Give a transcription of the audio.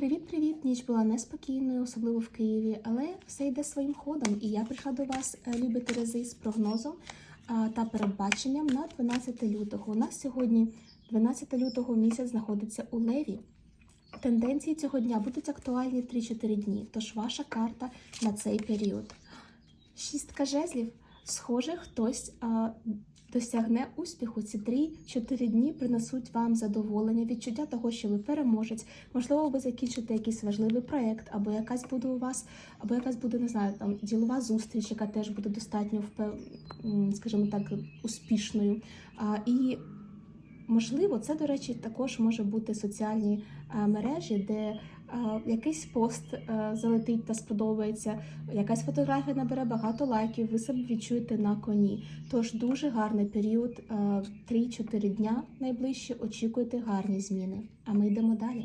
Привіт-привіт! Ніч була неспокійною, особливо в Києві, але все йде своїм ходом. І я прийшла до вас, е, любі Терези, з прогнозом та передбаченням на 12 лютого. У нас сьогодні 12 лютого місяць знаходиться у Леві. Тенденції цього дня будуть актуальні 3-4 дні, тож ваша карта на цей період. Шістка жезлів. Схоже, хтось а, досягне успіху. Ці 3-4 дні принесуть вам задоволення, відчуття того, що ви переможець. Можливо, ви закінчите якийсь важливий проєкт, або якась буде у вас, або якась буде, не знаю, там ділова зустріч, яка теж буде достатньо скажімо так, успішною. А, і Можливо, це, до речі, також може бути соціальні мережі, де якийсь пост е, залетить та сподобається, якась фотографія набере багато лайків, ви себе відчуєте на коні. Тож дуже гарний період, е, 3-4 дня найближче. Очікуйте гарні зміни. А ми йдемо далі.